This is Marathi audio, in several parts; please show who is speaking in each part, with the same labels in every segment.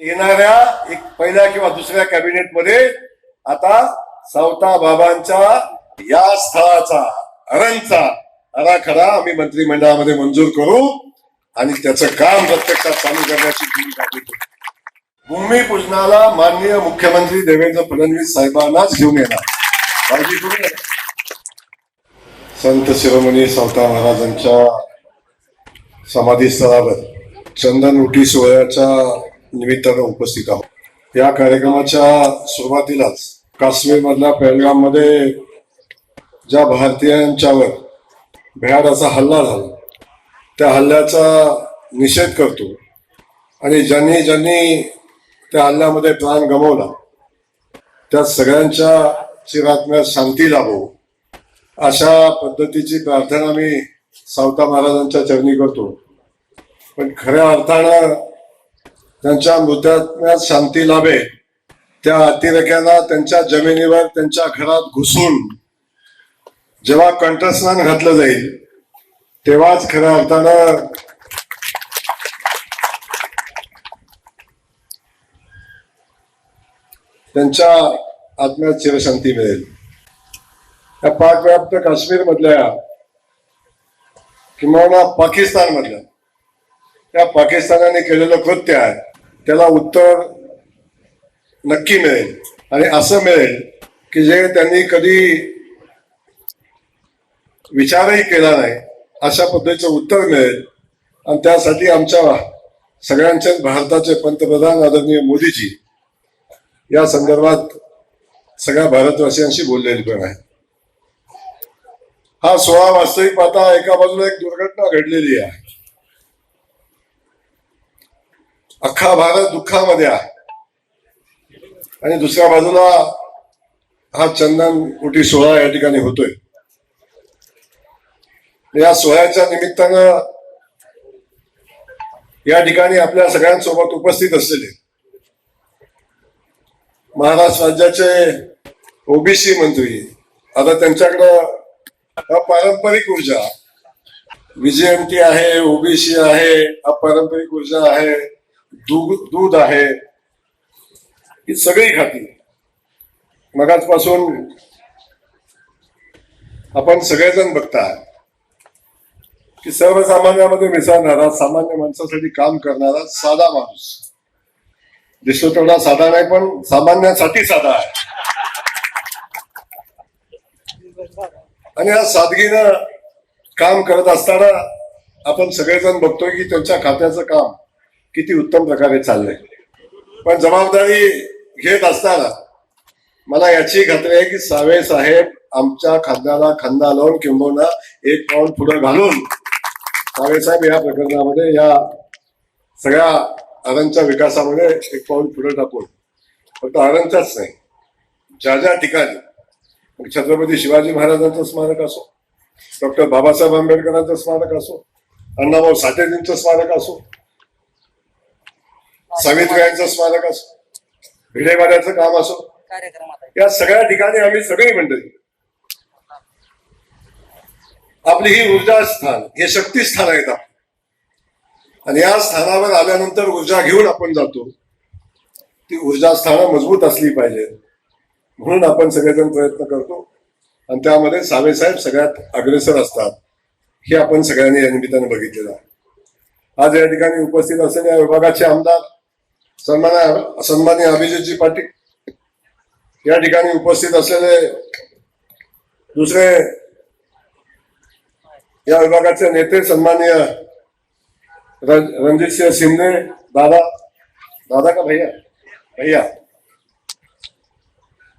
Speaker 1: येणाऱ्या एक पहिल्या किंवा दुसऱ्या कॅबिनेटमध्ये आता सावता बाबांच्या या स्थळाचा अरणचा आराखडा आम्ही मंत्रिमंडळामध्ये मंजूर करू आणि त्याचं काम प्रत्यक्षात चालू करण्याची भूमिका घेतो भूमिपूजनाला माननीय मुख्यमंत्री देवेंद्र फडणवीस साहेबांनाच घेऊन येणार. काळजी करू संत शिरोमणी सावता महाराजांच्या समाधीस्थळावर चंदन उटी सोहळ्याच्या निमित्तानं उपस्थित आहोत. या कार्यक्रमाच्या सुरुवातीलाच काश्मीरमधल्या मधल्या मध्ये ज्या भारतीयांच्यावर भ्याड असा हल्ला झाला त्या हल्ल्याचा निषेध करतो आणि ज्यांनी ज्यांनी त्या हल्ल्यामध्ये प्राण गमावला त्या सगळ्यांच्या चिरात्म्यात शांती लाभो अशा पद्धतीची प्रार्थना मी सावता महाराजांच्या चरणी करतो. पण खऱ्या अर्थानं त्यांच्या मृत्यात्म्यात शांती लाभे. त्या अतिरेक्यांना त्यांच्या जमिनीवर त्यांच्या घरात घुसून जेव्हा कंठस्नान घातलं जाईल तेव्हाच खऱ्या अर्थानं त्यांच्या आत्म्यात चिरशांती मिळेल. या पाकव्याप्त काश्मीर मधल्या किंवा पाकिस्तान मधल्या त्या पाकिस्तानाने केलेलं कृत्य आहे. त्याला उत्तर नक्की मिळेल. आणि असं मिळेल की जे त्यांनी कधी विचारही केला नाही अशा पद्धतीचं उत्तर मिळेल. आणि त्यासाठी आमच्या सगळ्यांच्याच भारताचे पंतप्रधान आदरणीय मोदीजी या संदर्भात सगळ्या भारतवासियांशी बोललेली पण आहे हा सोहळा वास्तविक पाहता एका बाजूला एक दुर्घटना घडलेली आहे. अख्खा भारत दुःखामध्ये आहे. आणि दुसऱ्या बाजूला हा चंदन कुटी सोहळा या ठिकाणी होतोय. या सोहळ्याच्या निमित्तानं या ठिकाणी आपल्या सगळ्यांसोबत उपस्थित असलेले महाराष्ट्र राज्याचे ओबीसी मंत्री आता त्यांच्याकडं अपारंपरिक ऊर्जा विजेएमटी आहे ओबीसी आहे अपारंपरिक ऊर्जा आहे. दूध दूध आहे. ही सगळी खाती. मगाचपासून आपण सगळेजण बघताय की सर्वसामान्यामध्ये मिसळणारा सामान्य माणसासाठी काम करणारा साधा माणूस. दिसतो तेवढा साधा नाही पण सामान्यासाठी साधा आहे. आणि या सादगीनं काम करत असताना आपण सगळेजण बघतोय की त्यांच्या खात्याचं काम किती उत्तम प्रकारे चाललंय. पण जबाबदारी घेत असताना मला याची खात्री आहे की सावे साहेब आमच्या खांद्याला खांदा लावून किंबहुना एक पाऊल पुढे घालून सावे साहेब या प्रकरणामध्ये या सगळ्या आरणच्या विकासामध्ये एक पाऊल पुढे टाकून. फक्त आरणच्याच नाही. ज्या ज्या ठिकाणी छत्रपती शिवाजी महाराजांचं स्मारक असो डॉक्टर बाबासाहेब आंबेडकरांचं स्मारक असो अण्णाभाऊ साठेजींचं स्मारक असो सावित्रीबाईंचं स्मारक असो भिडेवाड्याचं काम असो या सगळ्या ठिकाणी आम्ही सगळी मंडळी. आपली ही ऊर्जा स्थान हे शक्ती स्थान आहेत. आणि या स्थानावर आल्यानंतर ऊर्जा घेऊन आपण जातो. ती ऊर्जा स्थानं मजबूत असली पाहिजे. म्हणून आपण सगळेजण प्रयत्न करतो. आणि त्यामध्ये साहेब सगळ्यात अग्रेसर असतात. हे आपण सगळ्यांनी या निमित्तानं बघितलेलं आहे. आज या ठिकाणी उपस्थित असलेल्या विभागाचे आमदार सन्मान सन्मान्य अभिजितजी पाटील या ठिकाणी उपस्थित असलेले दुसरे या विभागाचे नेते सन्माननीय रणजित सिंह शिंदे दादा दादा का भैया? भैया.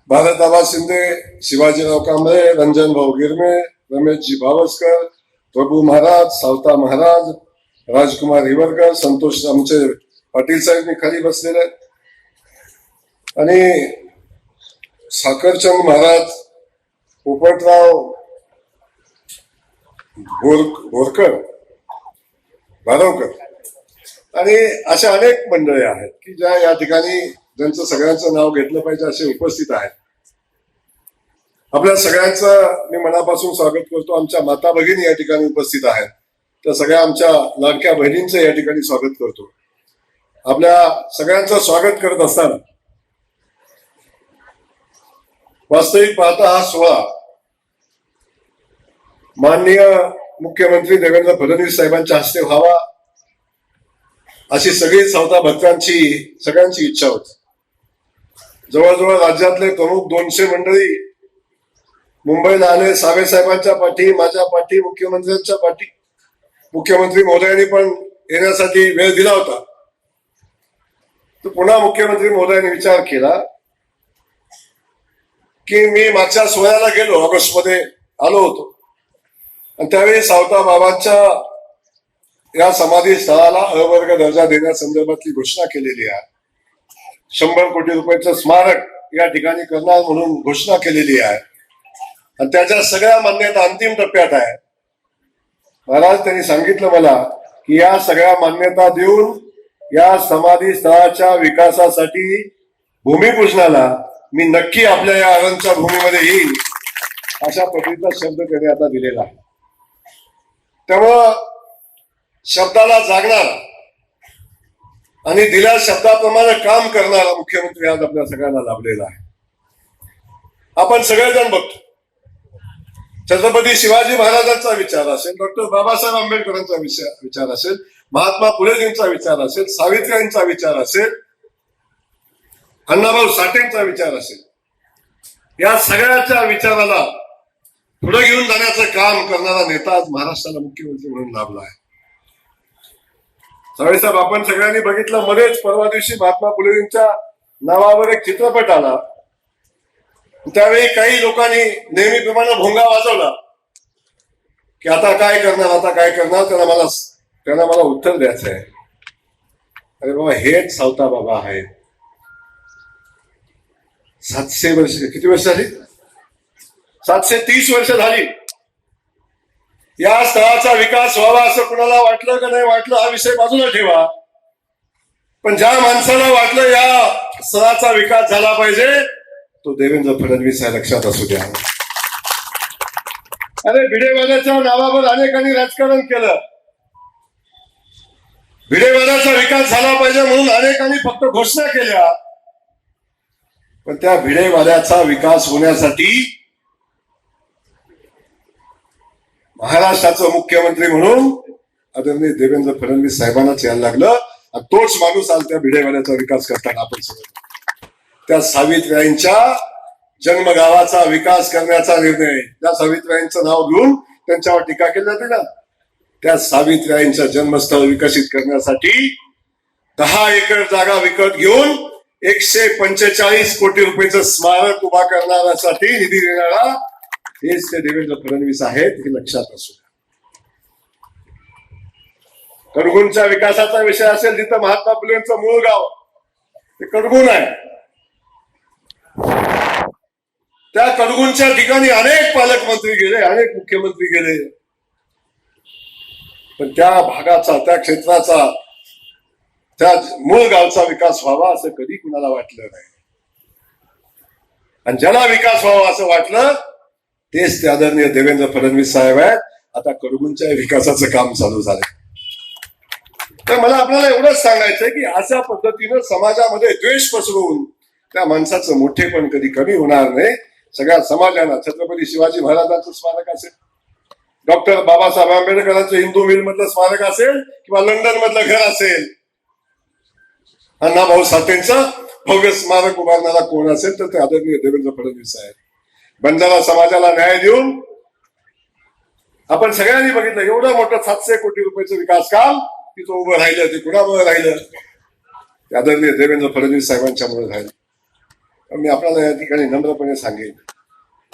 Speaker 1: भारतदाबा शिंदे शिवाजीराव कांबळे रंजन भाऊ गिरमे रमेशजी भावस्कर प्रभू महाराज सावता महाराज राजकुमार हिवरकर संतोष आमचे पाटील साहेब मी खाली बसलेले आहेत. आणि साखरचंद महाराज पोपटराव बोर भोरकर भारवकर आणि अशा अनेक मंडळी आहेत की ज्या या ठिकाणी ज्यांचं सगळ्यांचं नाव घेतलं पाहिजे असे उपस्थित आहेत. आपल्या सगळ्यांचं मी मनापासून स्वागत करतो. आमच्या माता भगिनी या ठिकाणी उपस्थित आहेत. त्या सगळ्या आमच्या लाडक्या बहिणींचं या ठिकाणी स्वागत करतो. आपल्या सगळ्यांचं स्वागत करत असताना. वास्तविक पाहता हा सोहळा माननीय मुख्यमंत्री देवेंद्र फडणवीस साहेबांच्या हस्ते व्हावा अशी सगळी सावता भक्तांची सगळ्यांची इच्छा होती. जवळजवळ राज्यातले प्रमुख दोनशे मंडळी मुंबईला आले. सावे साहेबांच्या पाठी माझ्या पाठी मुख्यमंत्र्यांच्या पाठी. मुख्यमंत्री महोदयांनी पण येण्यासाठी वेळ दिला होता. तर पुन्हा मुख्यमंत्री महोदयांनी विचार केला की मी मागच्या सोहळ्याला गेलो ऑगस्टमध्ये आलो होतो. आणि त्यावेळी सावता बाबांच्या या समाधी स्थळाला अवर्ग दर्जा देण्यासंदर्भातली घोषणा केलेली आहे. शंभर कोटी रुपयाचं स्मारक या ठिकाणी करणार म्हणून घोषणा केलेली आहे. आणि त्याच्या सगळ्या मान्यता अंतिम टप्प्यात आहे. महाराज त्यांनी सांगितलं मला की या सगळ्या मान्यता देऊन या समाधी स्थळाच्या विकासासाठी भूमिपूजनाला मी नक्की आपल्या या अरणच्या भूमीमध्ये येईल अशा पद्धतीचा शब्द त्याने आता दिलेला आहे. शब्दाला जागणार आणि दिल्या शब्दाप्रमाणे काम करणारा मुख्यमंत्री आज आपल्या सगळ्यांना लाभलेला आहे. आपण सगळेजण बघतो. छत्रपती शिवाजी महाराजांचा विचार असेल डॉक्टर बाबासाहेब आंबेडकरांचा विचार विचार असेल महात्मा फुलेजींचा विचार असेल सावित्र्यांचा विचार असेल अण्णाभाऊ साठेंचा विचार असेल या सगळ्याच्या विचाराला पुढे घेऊन जाण्याचं काम करणारा नेता आज महाराष्ट्राला मुख्यमंत्री म्हणून लाभला आहे. साहेब आपण सगळ्यांनी बघितलं मध्येच परवा दिवशी महात्मा फुलेजींच्या नावावर एक चित्रपट आला. त्यावेळी काही लोकांनी नेहमीप्रमाणे भोंगा वाजवला की आता काय करणार आता काय करणार त्याला मला त्यांना मला उत्तर द्यायचं आहे. अरे बाबा हेच सावता बाबा आहेत. सातशे वर्ष किती वर्ष झाली? सातशे तीस वर्ष झाली. या स्थळाचा विकास व्हावा असं कुणाला वाटलं का नाही वाटलं हा विषय बाजूला ठेवा. पण ज्या माणसाला वाटलं या स्थळाचा विकास झाला पाहिजे तो देवेंद्र फडणवीस आहे लक्षात असू द्या. अरे भिडेवाल्याच्या नावावर अनेकांनी राजकारण केलं. भिडेवाल्याचा विकास झाला पाहिजे म्हणून अनेकांनी फक्त घोषणा केल्या. पण त्या भिडेवाल्याचा विकास होण्यासाठी महाराष्ट्राचं मुख्यमंत्री म्हणून आदरणीय देवेंद्र फडणवीस साहेबांनाच यायला लागलं. आणि तोच माणूस आज त्या भिडेवाल्याचा विकास करताना आपण सगळं. त्या सावित्र्यांच्या जन्मगावाचा विकास करण्याचा निर्णय त्या सावित्र्यांचं नाव घेऊन त्यांच्यावर टीका केली जाते ना त्या सावित्र्यांचं जन्मस्थळ विकसित करण्यासाठी दहा एकर जागा विकत घेऊन एकशे पंचेचाळीस कोटी रुपयाचं स्मारक उभा करण्यासाठी निधी देणारा हेच ते देवेंद्र फडणवीस आहेत हे लक्षात असू द्या. कडगुणच्या विकासाचा विषय असेल तिथं महात्मा फुलेंचं मूळ गाव. ते कडगुण आहे. त्या कडगुणच्या ठिकाणी अनेक पालकमंत्री गेले अनेक मुख्यमंत्री गेले. पण त्या भागाचा त्या क्षेत्राचा त्या मूळ गावचा विकास व्हावा असं कधी कुणाला वाटलं नाही. आणि ज्याला विकास व्हावा असं वाटलं तेच ते आदरणीय देवेंद्र फडणवीस साहेब आहेत. आता कडुगुंच्या विकासाचं काम चालू झालंय. तर मला आपल्याला एवढंच सांगायचंय की अशा पद्धतीनं समाजामध्ये द्वेष पसरवून त्या माणसाचं मोठेपण कधी कमी होणार नाही. सगळ्या समाजाला छत्रपती शिवाजी महाराजांचं स्मारक असेल. डॉक्टर बाबासाहेब आंबेडकरांचं हिंदू मिल मधलं स्मारक असेल किंवा लंडन मधलं घर असेल? अण्णाभाऊ साठेंचं भव्य स्मारक उभारणारा कोण असेल तर ते आदरणीय देवेंद्र फडणवीस आहेत बंजारा समाजाला न्याय देऊन आपण सगळ्यांनी बघितलं एवढं मोठं सातशे कोटी रुपयाचं विकास काम तिथं उभं राहिलं ते कुणामुळे राहिलं? ते आदरणीय देवेंद्र फडणवीस साहेबांच्यामुळे राहिलं. मी आपल्याला या ठिकाणी नम्रपणे सांगेन.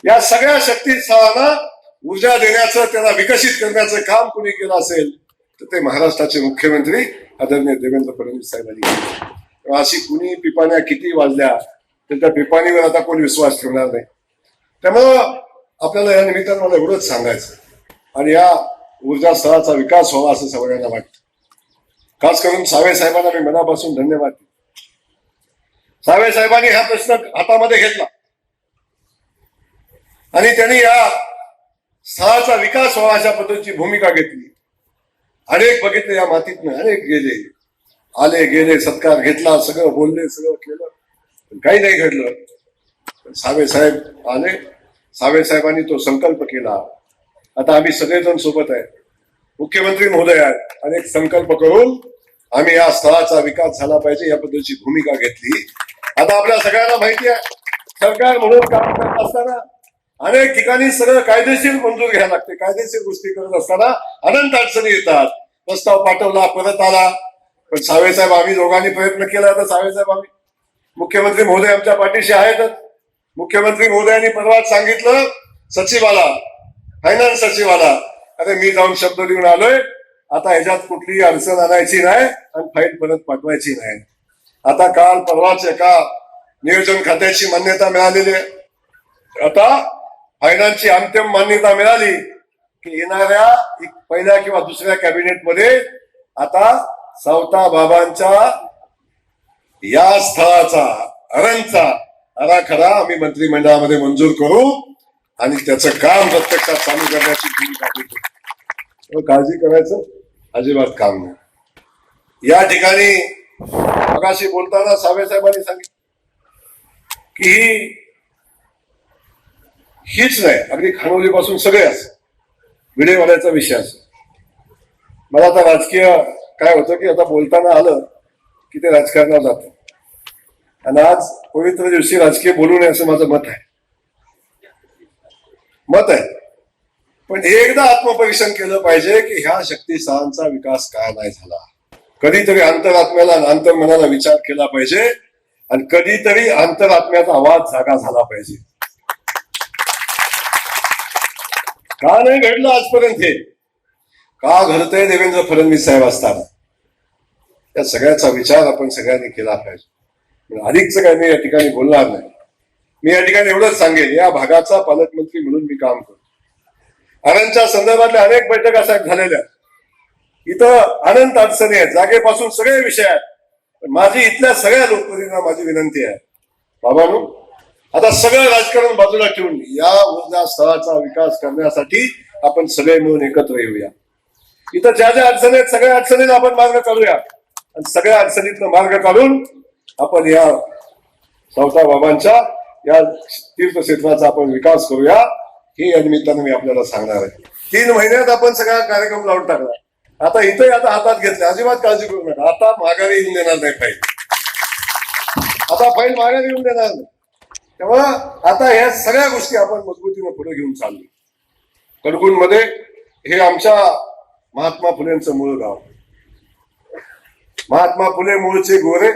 Speaker 1: या सगळ्या शक्ती स्थळांना ऊर्जा देण्याचं त्याला विकसित करण्याचं काम कुणी केलं असेल तर ते महाराष्ट्राचे मुख्यमंत्री आदरणीय देवेंद्र फडणवीस साहेबांनी अशी कुणी पिपाण्या किती वाजल्या तर त्या पिपाणीवर आता कोणी विश्वास ठेवणार नाही. त्यामुळं आपल्याला या निमित्तानं मला एवढंच सांगायचं आणि या ऊर्जा स्थळाचा विकास व्हावा असं सगळ्यांना वाटतं. खास करून सावे साहेबांना मी मनापासून धन्यवाद सावे साहेबांनी हा प्रश्न हातामध्ये घेतला. आणि त्यांनी या स्थळाचा विकास व्हावा अशा पद्धतीची भूमिका घेतली. अनेक बघितले या मातीतनं अनेक गेले. आले गेले सत्कार घेतला सगळं बोलले सगळं केलं. पण काही नाही घडलं. सावे साहेब आले. सावे साहेबांनी तो संकल्प केला. आता आम्ही सगळेजण सोबत आहे. मुख्यमंत्री महोदय आहेत. अनेक संकल्प करून आम्ही या स्थळाचा विकास झाला पाहिजे या पद्धतीची भूमिका घेतली. आता आपल्या सगळ्यांना माहिती आहे सरकार म्हणून काम करत असताना अनेक ठिकाणी सगळं कायदेशीर मंजूर घ्यायला लागते. कायदेशीर गोष्टी करत असताना अनंत अडचणी येतात. प्रस्ताव पाठवला परत आला. पण सावेसाहेब आम्ही दोघांनी प्रयत्न केला तर सावेसाहेब आम्ही मुख्यमंत्री महोदय आमच्या पाठीशी आहेतच मुख्यमंत्री महोदयांनी परवाच सांगितलं सचिवाला फायनान्स सचिवाला. अरे मी जाऊन शब्द देऊन आलोय. आता ह्याच्यात कुठलीही अडचण आणायची नाही आणि फाईल परत पाठवायची नाही. आता काल परवाच एका नियोजन खात्याची मान्यता मिळालेली आहे. आता फायनान्सची अंतिम मान्यता मिळाली की येणाऱ्या पहिल्या किंवा दुसऱ्या कॅबिनेटमध्ये आता सावता बाबांच्या या स्थळाचा अरणचा आराखडा आम्ही मंत्रिमंडळामध्ये मंजूर करू आणि त्याचं काम प्रत्यक्षात चालू करण्याची हो, काळजी करायचं? अजिबात काम नाही. या ठिकाणी मगाशी बोलताना सावे साहेबांनी सांगितलं की ही हीच नाही. अगदी खानोली पासून सगळे विषय असो. मला आता राजकीय काय होतं की आता बोलताना आलं की ते राजकारणात जातं. आणि आज पवित्र दिवशी राजकीय बोलू नये असं माझं मत आहे. मत आहे. पण एकदा आत्मपरीक्षण केलं पाहिजे की ह्या शक्तीस्थानांचा विकास का नाही झाला. कधीतरी अंतरात्म्याला अंतर्मनाला विचार केला पाहिजे आणि कधीतरी अंतरात्म्याचा आवाज जागा झाला पाहिजे. का नाही घडलं आजपर्यंत हे? का घडतंय देवेंद्र फडणवीस साहेब असताना? या सगळ्याचा विचार आपण सगळ्यांनी केला पाहिजे. पण अधिकचं काय मी या ठिकाणी बोलणार नाही. मी या ठिकाणी एवढंच सांगेन या भागाचा पालकमंत्री म्हणून मी काम करतो. अनंतच्या संदर्भातल्या अनेक बैठका साहेब झालेल्या. इथं अनंत अडचणी आहेत. जागेपासून सगळे विषय आहेत. माझी इथल्या सगळ्या लोकप्रतिनिधींना माझी विनंती आहे. बाबांनो आता सगळं राजकारण बाजूला ठेवून या ऊर्जा स्थळाचा विकास करण्यासाठी आपण सगळे मिळून एकत्र येऊया. इथं ज्या ज्या अडचणी आहेत सगळ्या अडचणीला आपण मार्ग काढूया. आणि सगळ्या अडचणीतनं मार्ग काढून आपण या सावता बाबांच्या या तीर्थक्षेत्राचा आपण विकास करूया. हे या निमित्तानं मी आपल्याला सांगणार आहे. तीन महिन्यात आपण सगळा कार्यक्रम लावून टाकला. आता इथंही आता हातात घेतले. अजिबात काळजी करू नका. आता माघारी येऊन देणार नाही फाईल. आता फाईल माघारी येऊन देणार नाही. तेव्हा आता ह्या सगळ्या गोष्टी आपण मजबूतीने पुढे घेऊन चाललो. कडकुणमध्ये हे आमच्या महात्मा फुलेंचं मूळ गाव. महात्मा फुले मूळचे गोरे.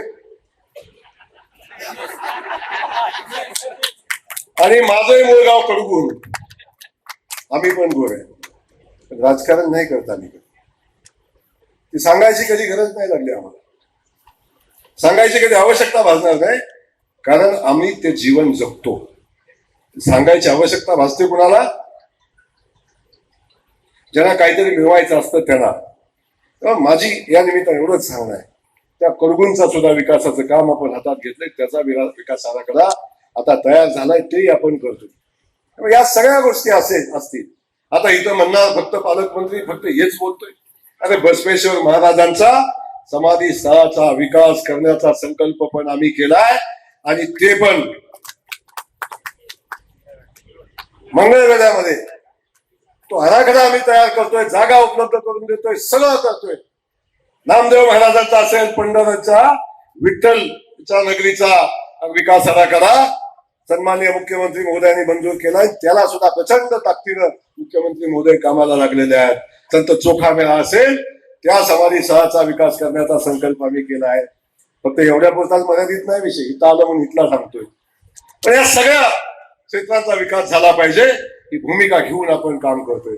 Speaker 1: आणि माझंही मूळ गाव कडकुण आम्ही पण गोरे. राजकारण नाही करता आम्ही ती सांगायची कधी गरज नाही लागली आम्हाला. सांगायची कधी आवश्यकता भासणार नाही. कारण आम्ही ते जीवन जगतो. सांगायची आवश्यकता भासते कुणाला? ज्यांना काहीतरी मिळवायचं असतं त्यांना. तेव्हा माझी या निमित्ताने एवढंच सांगणं आहे. त्या कडगुंचा सुद्धा विकासाचं काम आपण हातात घेतलंय. त्याचा विकास आराखडा आता तयार झालाय तेही आपण करतो या सगळ्या गोष्टी असे असतील. आता इथं म्हणणार फक्त पालकमंत्री फक्त हेच बोलतोय. अरे बसवेश्वर महाराजांचा समाधी स्थळाचा विकास करण्याचा संकल्प पण आम्ही केलाय. आणि ते पण मंगळवेढ्यामध्ये तो आराखडा आम्ही तयार करतोय जागा उपलब्ध करून देतोय सगळं करतोय. नामदेव महाराजांचा असेल पंढरचा विठ्ठलच्या नगरीचा विकास आराखडा सन्माननीय मुख्यमंत्री महोदयांनी मंजूर केलाय. त्याला सुद्धा प्रचंड ताकदीनं मुख्यमंत्री महोदय कामाला लागलेले आहेत. संत चोखा मेळा असेल त्या समाधी सहाचा विकास करण्याचा संकल्प आम्ही केला आहे. फक्त एवढ्या पुरताच मर्यादित नाही विषय इथं आलं म्हणून इथला सांगतोय. पण या सगळ्या क्षेत्राचा विकास झाला पाहिजे ही भूमिका घेऊन आपण काम करतोय.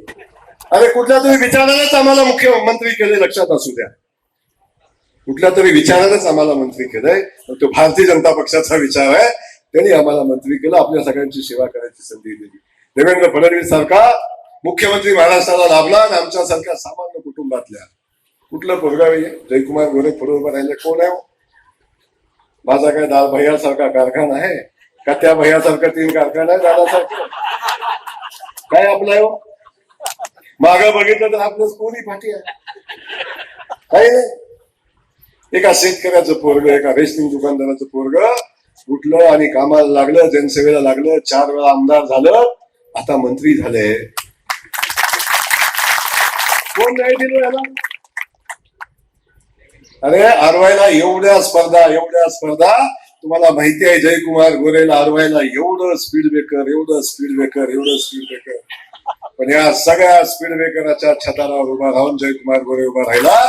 Speaker 1: अरे कुठल्या तरी विचारानेच आम्हाला मुख्यमंत्री केले लक्षात असू द्या. कुठल्या तरी विचारानेच आम्हाला मंत्री केलंय तो भारतीय जनता पक्षाचा विचार आहे. त्यांनी आम्हाला मंत्री केलं आपल्या सगळ्यांची सेवा करायची संधी दिली. देवेंद्र फडणवीस सारखा मुख्यमंत्री महाराष्ट्राला लाभला आणि आमच्यासारख्या सामान्य कुटुंबातल्या कुठलं पोरगा जयकुमार गोरे पुढे उभं राहिले कोण आहे हो? माझा काय दाल भैयासारखा कारखाना आहे? का त्या भैयासारखा तीन कारखाना आहे दादासारखं? काय आपलाय माग हो? बघितलं तर आपलं कोणी फाटी आहे? काही नाही एका शेतकऱ्याचं पोरग एका रेशनिंग दुकानदाराचं पोरग उठलं आणि कामाला लागलं जनसेवेला लागलं चार वेळा आमदार झालं आता मंत्री झाले. कोण नाही दिलं याला? अरे आरवायला एवढ्या स्पर्धा एवढ्या स्पर्धा. तुम्हाला माहिती आहे जयकुमार गोरेला आरवायला एवढं स्पीड ब्रेकर एवढं स्पीड ब्रेकर एवढं स्पीड ब्रेकर पण या सगळ्या स्पीड ब्रेकराच्या छतावर उभा राहून जयकुमार गोरे उभा राहिला.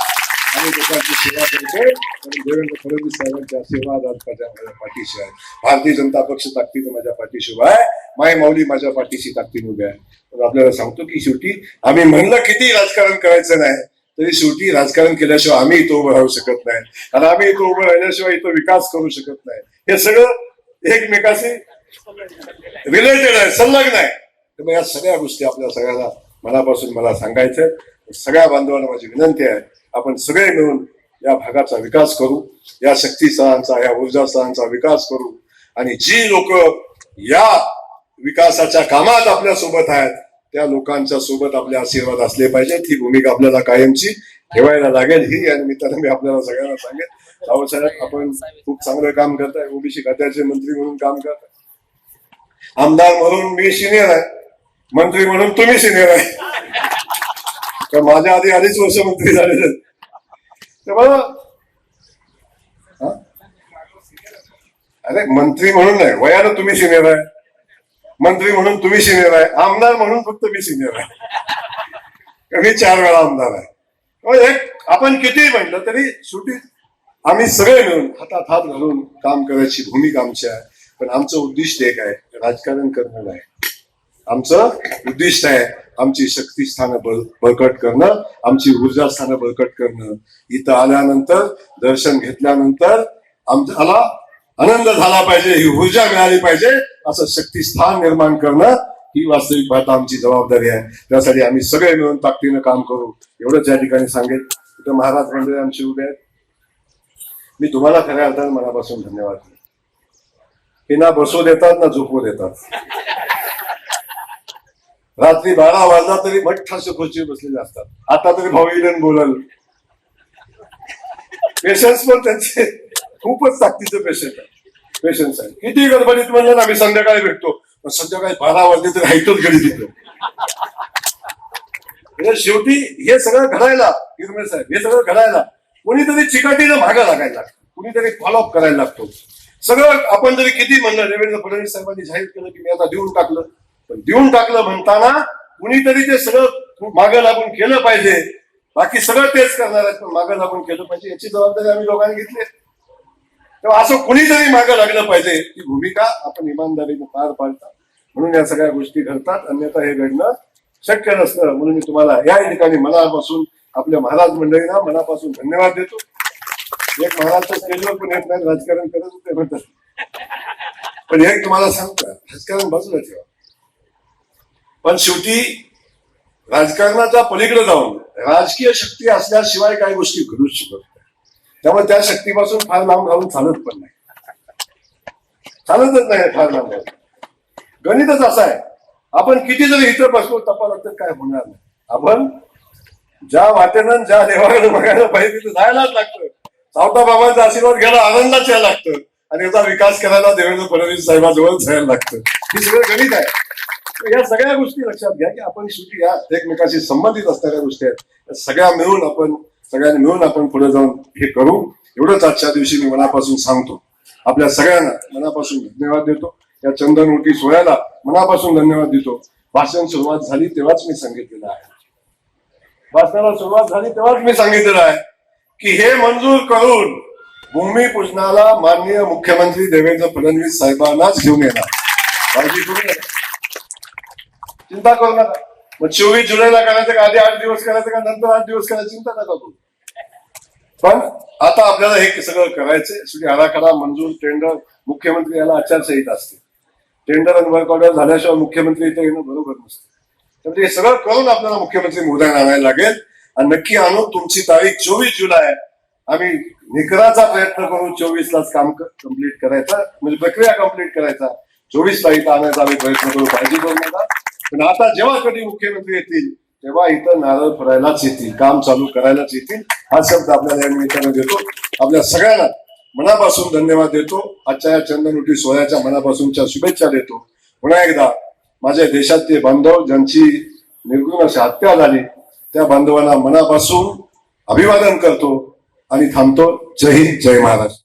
Speaker 1: आणि लोकांची सेवा करतो. आणि देवेंद्र फडणवीस साहेबांच्या सेवा माझ्या माझ्या पाठीशी आहे. भारतीय जनता पक्ष ताकदीनं माझ्या पाठीशी उभा आहे. माय माऊली माझ्या पाठीशी ताकदीनं उभ्या आहे. पण आपल्याला सांगतो की शेवटी आम्ही म्हणलं किती राजकारण करायचं नाही. तरी शेवटी राजकारण केल्याशिवाय आम्ही इथं उभं राहू शकत नाही. आणि आम्ही इथं उभं राहिल्याशिवाय इथं विकास करू शकत नाही. हे सगळं एकमेकाशी रिलेटेड आहे संलग्न आहे. त्यामुळे या सगळ्या गोष्टी आपल्या सगळ्याला मनापासून मला सांगायचं सगळ्या बांधवांना माझी विनंती आहे आपण सगळे मिळून या भागाचा विकास करू. या शक्ती सहांचा या ऊर्जा स्थळांचा विकास करू. आणि जी लोक या विकासाच्या कामात आपल्यासोबत आहेत त्या लोकांच्या सोबत आपले आशीर्वाद असले पाहिजेत. ही भूमिका आपल्याला कायमची ठेवायला लागेल. ही या निमित्तानं मी आपल्याला सगळ्यांना सांगेन. रावसाहेब आपण खूप चांगलं काम करताय. ओबीसी खात्याचे मंत्री म्हणून काम करताय. आमदार म्हणून मी सिनियर आहे. मंत्री म्हणून तुम्ही सिनियर आहे. तर माझ्या आधी अडीच वर्ष मंत्री झालेले तर बघा. अरे मंत्री म्हणून नाही. वयानं तुम्ही सिनियर आहे. मंत्री म्हणून तुम्ही सिनियर आहे. आमदार म्हणून फक्त मी सिनियर आहे. मी चार वेळा आमदार आहे. हो, एक आपण कितीही म्हटलं तरी शेवटी आम्ही सगळे मिळून हातात हात घालून काम करायची भूमिका आमची आहे. पण आमचं उद्दिष्ट एक आहे राजकारण करणं नाही. आमचं उद्दिष्ट आहे आमची शक्ती स्थानं बळ बळकट करणं आमची ऊर्जा स्थानं बळकट करणं. इथं आल्यानंतर दर्शन घेतल्यानंतर आमच्याला आनंद झाला पाहिजे ही ऊर्जा मिळाली पाहिजे असं शक्तीस्थान निर्माण करणं ही वास्तविक पाहता आमची जबाबदारी आहे. त्यासाठी आम्ही सगळे मिळून ताकदीनं काम करू. एवढंच या ठिकाणी सांगेल. तिथं महाराज मंडळी आमची उभे आहेत. मी तुम्हाला खऱ्या अर्थानं मनापासून धन्यवाद हे ना बसू देतात ना झोपू देतात. रात्री बारा वाजला तरी मठ्ठाशे खुर्ची बसलेले असतात. आता तरी भाऊ येईल बोलल. पेशन्स पण त्यांचे खूपच ताकदीचे पेशंट आहे. पेशंट आहे किती गडबडीत म्हणलं ना आम्ही संध्याकाळी भेटतो. पण संध्याकाळी बारा वाजले तरी ऐकतोच घरी तिथं म्हणजे शेवटी हे सगळं घडायला हिरमे साहेब हे सगळं घडायला कुणीतरी चिकाटीनं मागं लागायला लागतं कुणीतरी फॉलोअप करायला लागतो. सगळं आपण जरी किती म्हणलं देवेंद्र फडणवीस साहेबांनी जाहीर केलं की मी आता देऊन टाकलं. पण देऊन टाकलं म्हणताना कुणीतरी ते सगळं मागं लागून केलं पाहिजे. बाकी सगळं तेच करणार आहेत पण मागं लागून केलं पाहिजे. याची जबाबदारी आम्ही लोकांनी घेतली आहे. तेव्हा असं कुणीतरी मागं लागलं पाहिजे ही भूमिका आपण इमानदारीने पार पाडतात. म्हणून या सगळ्या गोष्टी घडतात. अन्यथा हे घडणं शक्य नसतं. म्हणून मी तुम्हाला या ठिकाणी मनापासून आपल्या महाराज मंडळींना मनापासून धन्यवाद देतो. एक महाराज स्टेजवर पण येत नाही राजकारण करत होते म्हणतात. पण एक तुम्हाला सांगतो राजकारण बाजूला ठेवा. पण शेवटी राजकारणाच्या पलीकडे जाऊन राजकीय शक्ती असल्याशिवाय काही गोष्टी घडूच शकत नाही. त्यामुळे त्या शक्तीपासून फार लांब राहून चालत पण नाही. चालतच नाही फार लांब राहून. गणितच असं आहे. आपण किती जरी इतर बसलो तपाला तर काय होणार नाही. आपण ज्या वाटेनं ज्या देवाकडे बघायला पाहिजे तिथे जायलाच लागतं. सावता बाबांचा आशीर्वाद घ्यायला आनंदाच यायला लागतं. आणि याचा विकास करायला देवेंद्र फडणवीस साहेबांजवळ जायला लागतं. हे सगळं गणित आहे. या सगळ्या गोष्टी लक्षात घ्या की आपण शेवटी या एकमेकाशी संबंधित असणाऱ्या गोष्टी आहेत. सगळ्या मिळून आपण सगळ्यांनी मिळून आपण पुढे जाऊन हे करू. एवढंच आजच्या दिवशी मी मनापासून सांगतो. आपल्या सगळ्यांना मनापासून धन्यवाद देतो. या चंदन चंदनवटी सोहळ्याला मनापासून धन्यवाद देतो. भाषण सुरुवात झाली तेव्हाच मी सांगितलेलं आहे. भाषणाला सुरुवात झाली तेव्हाच मी सांगितलेलं आहे की हे मंजूर करून भूमिपूजनाला माननीय मुख्यमंत्री देवेंद्र फडणवीस साहेबांनाच घेऊन येणार. काळजी करू नका. चिंता करू नका. मग चोवीस जुलैला करायचं का? आधी आठ दिवस करायचं का? नंतर आठ दिवस करायचं? चिंता नका करू पण आता आपल्याला हे सगळं करायचंय. सगळी आराखडा मंजूर टेंडर मुख्यमंत्री याला आचारसंहिता असते. टेंडर आणि वर्क ऑर्डर झाल्याशिवाय मुख्यमंत्री इथे येणं बरोबर नसतं. त्यामुळे हे सगळं करून आपल्याला मुख्यमंत्री मोदयाला आणायला लागेल. आणि नक्की आणू तुमची तारीख चोवीस जुलै. आहे आम्ही निकराचा प्रयत्न करू चोवीस लाच काम कंप्लीट करायचा. म्हणजे प्रक्रिया कंप्लीट करायचा. चोवीस तारीख आणायचा आम्ही प्रयत्न करू. काळजी करू नका. पण आता जेव्हा कधी मुख्यमंत्री येतील तेव्हा इथं नारळ फरायलाच येतील काम चालू करायलाच येतील. हा शब्द आपल्याला या निमित्तानं देतो. आपल्या सगळ्यांना मनापासून धन्यवाद देतो. आजच्या या चंदनुटी सोहळ्याच्या मनापासूनच्या शुभेच्छा देतो. पुन्हा एकदा माझ्या देशातले बांधव ज्यांची निर्गुण अशी हत्या झाली त्या बांधवांना मनापासून अभिवादन करतो आणि थांबतो. जय हिंद जय महाराष्ट्र.